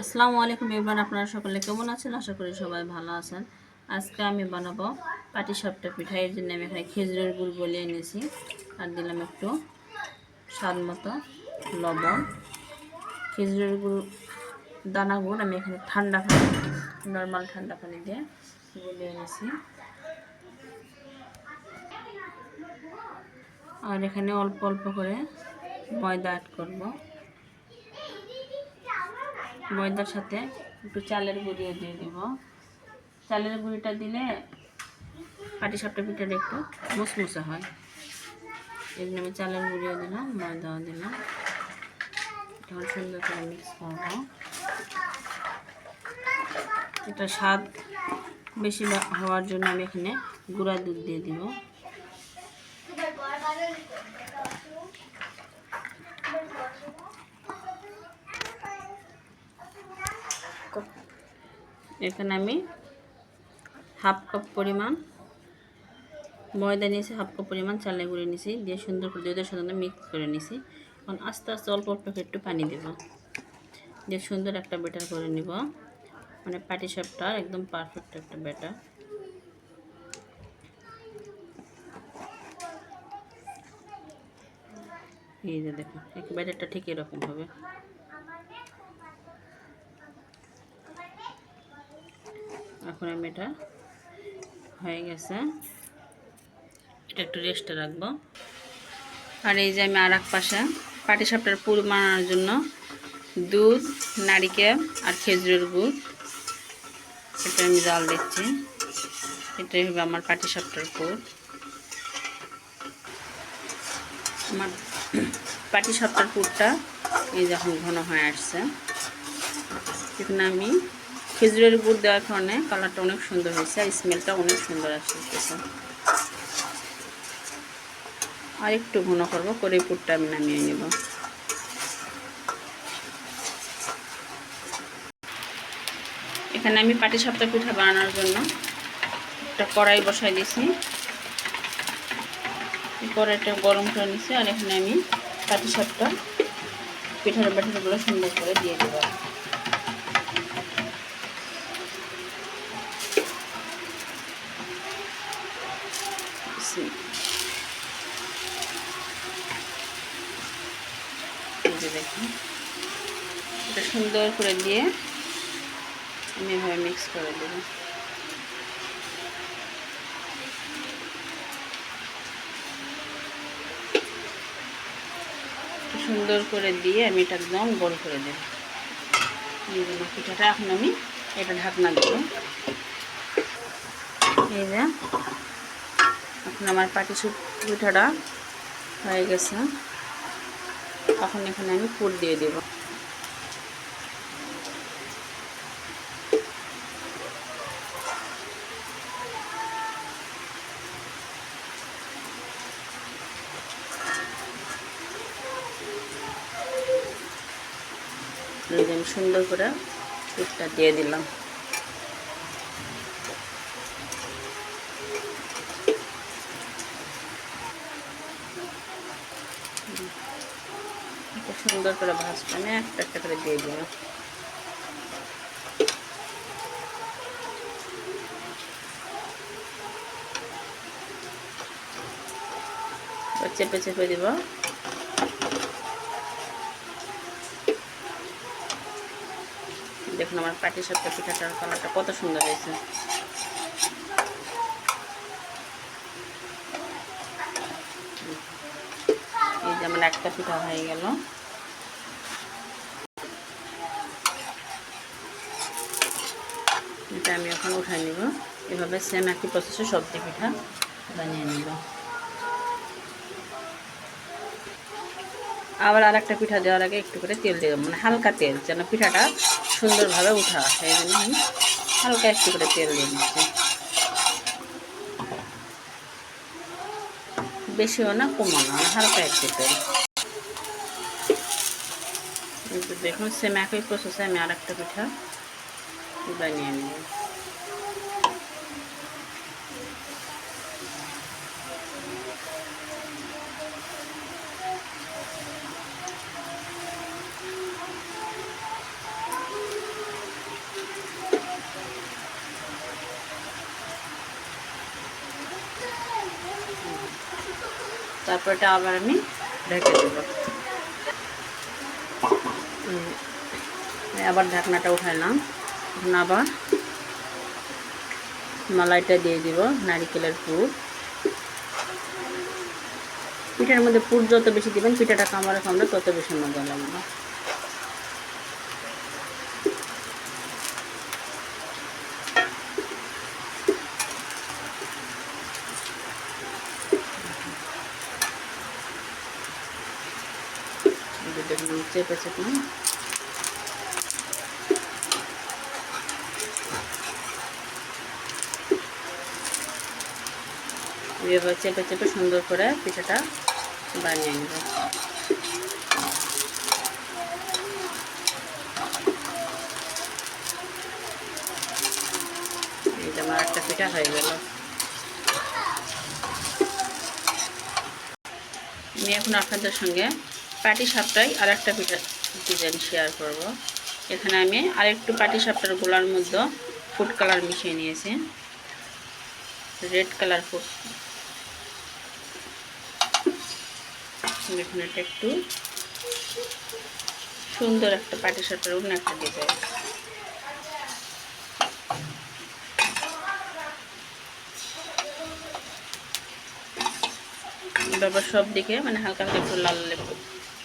আসসালামু আলাইকুম এবার আপনারা সকলে কেমন আছেন? আশা করি সবাই ভালো আছেন। আজকে আমি বানাবো পাটি সাপটা পিঠা, এর জন্য আমি এখানে খেজুরের গুড় বলে এনেছি। আর দিলাম একটু স্বাদ মতো লবণ। খেজুরের গুড়, দানা গুড় আমি এখানে ঠান্ডা পানি, নর্মাল ঠান্ডা পানি দিয়ে গলে এনেছি। আর এখানে অল্প অল্প করে ময়দা অ্যাড করব। ময়দার সাথে একটু চালের গুঁড়িও দিয়ে দেব। চালের গুঁড়িটা দিলে পাটি সাপটা পিঠাটা একটু মুসমুসে হয়। জন্য আমি চালের গুঁড়িও দিলাম, ময়দাও দিলাম। তখন সুন্দর করে মিক্স করব। এটা স্বাদ বেশি হওয়ার জন্য আমি এখানে গুঁড়া দুধ দিয়ে দিব। এখানে আমি হাফ কাপ পরিমাণ ময়দা নিয়েছি, হাফ কাপ পরিমাণ চালে গুঁড়ে নিয়েছি, দিয়ে সুন্দর করে দুধের সাথে মিক্স করে নিয়েছি। এখন আস্তে আস্তে অল্প অল্প একটু পানি দেব। দিয়ে সুন্দর একটা বেটার করে নিব। মানে পাটি সাপটা একদম পারফেক্ট একটা বেটার এই যে দেখো ব্যাটারটা ঠিক এরকম হবে। এখন আমি এটা হয়ে গেছে। এটা একটু রেস্টে রাখব। আর এই যে আমি আর এক পাশে পাটি সাপটার পুর বানানোর জন্য দুধ, নারিকেল আর খেজুরের গুড়। এটা আমি জাল দিচ্ছি। এটাই হবে আমার পাটি সাপটার পুর। আমার পাটি সাপটার পুরটা এই যখন ঘন হয়ে আসছে। এখানে আমি খেজুরের গুড় দেওয়ার কারণে কালারটা অনেক সুন্দর হয়েছে আর স্মেলটা অনেক সুন্দর আসতেছে আর একটু ঘন করব, করে পুরটা আমি নামিয়ে নেব। এখানে আমি পাটি সাপটা পিঠা বানানোর জন্য একটা কড়াই বসাই দিয়েছি। কড়াইটা গরম করে নিছি আর এখানে আমি পাটি সাপটা পিঠার ব্যাটারগুলো সুন্দর করে দিয়ে দেবো। দেখুন, এটা সুন্দর করে দিয়ে আমি এভাবে মিক্স করে দেব। সুন্দর করে দিয়ে আমি এটা একদম গোল করে দেব। এই জন্য পিঠাটা এখন আমি এটা ঢাকনা দেবো। এই যে এখন আমার পাটি পিঠাটা হয়ে গেছে। এখন এখানে আমি পুর দিয়ে দেব। সুন্দর করে পুরটা দিয়ে দিলাম। সুন্দর করে ভাজটা আমি একটা একটা করে দিয়ে দিব চেপে চেপে দিব। দেখুন আমার পাটি সাপটা পিঠাটার কালারটা কত সুন্দর হয়েছে। এই যে আমার একটা পিঠা হয়ে গেল। এটা আমি এখন উঠাই নিব। এভাবে সেম একই প্রসেসে সবজি পিঠা বানিয়ে নিব। আবার আর একটা পিঠা দেওয়ার আগে একটু করে তেল দিয়ে মানে হালকা তেল, যেন পিঠাটা সুন্দরভাবে উঠা আসে। এই জন্য আমি হালকা একটু করে তেল দিয়ে দিচ্ছি। বেশিও না, কমও না হালকা একটু তেল। দেখুন সেম একই প্রসেসে আমি আর একটা পিঠা বানিয়ে নেব তারপর এটা আবার আমি ঢেকে দেব। আবার ঢাকনাটা উঠাইলাম এখন আবার মালাইটা দিয়ে দিব, নারিকেলের পুর। পিঠার মধ্যে পুর যত বেশি দিবেন, পিঠাটা কামড়ে কামড়ে তত বেশি মজা লাগবে। দেখুন চেপে চেপে এবার চেপে চেপে সুন্দর করে পিঠাটা বানিয়ে নেব। আমার একটা পিঠা হয়ে গেল। আমি এখন আপনাদের সঙ্গে পাটি সাপটাই আর একটা ডিজাইন শেয়ার করব। এখানে আমি আরেকটু পাটি সাপটার গোলার মধ্যে ফুড কালার মিশিয়ে নিয়েছি। রেড কালার ফুড এটা একটু সুন্দর একটা পাটি সাপটার অন্য একটা ডিজাইন। এবার সব দিকে মানে হালকা হালকা একটু লাল লেবু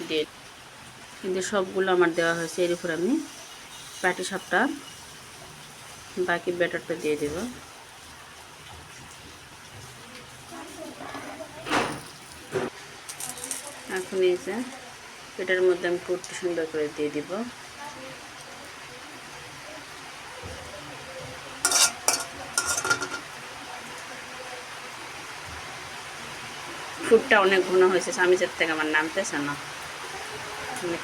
দিয়ে কিন্তু সবগুলো আমার দেওয়া হয়েছে, এর উপর আমি পাটি সাপটা বাকি ব্যাটারটা দিয়ে দেব। এখন এই যে এটার মধ্যে আমি পুরটি সুন্দর করে দিয়ে দিব। ফুটটা অনেক ঘন হয়েছে, স্বামীজের থেকে আমার নামতেছে না।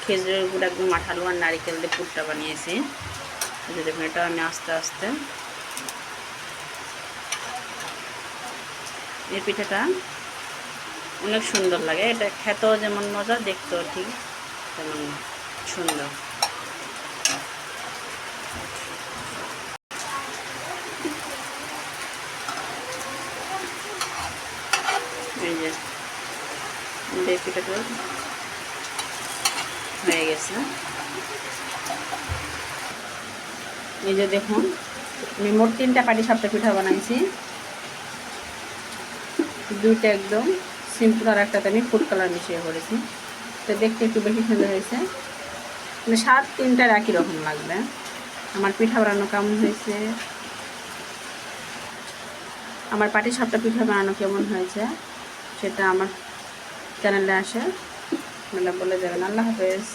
খেজুরের গুঁড়ো একদম আঠালো আর নারিকেল দিয়ে পুরটা বানিয়েছি। দেখুন, এটা আমি আস্তে আস্তে এই পিঠাটা অনেক সুন্দর লাগে। এটা খেতেও যেমন মজা, দেখতেও ঠিক তেমন সুন্দর। এই যে পিঠাটা হয়ে গেছে। এই যে দেখুন, আমি মোট তিনটা পাটি সাপটা পিঠা বানাইছি। দুইটা একদম সিম্পল আর একটাতে আমি ফুড কালার মিশিয়ে করেছি। তো দেখতে একটু বেশি সুন্দর হয়েছে। মানে স্বাদ তিনটার একই রকম লাগবে। আমার পিঠা বানানো কেমন হয়েছে? আমার পাটি সাপটা পিঠা বানানো কেমন হয়েছে? সেটা আমার চ্যানেলে আসে। আপনারা বলে যাবেন আল্লাহ হাফেজ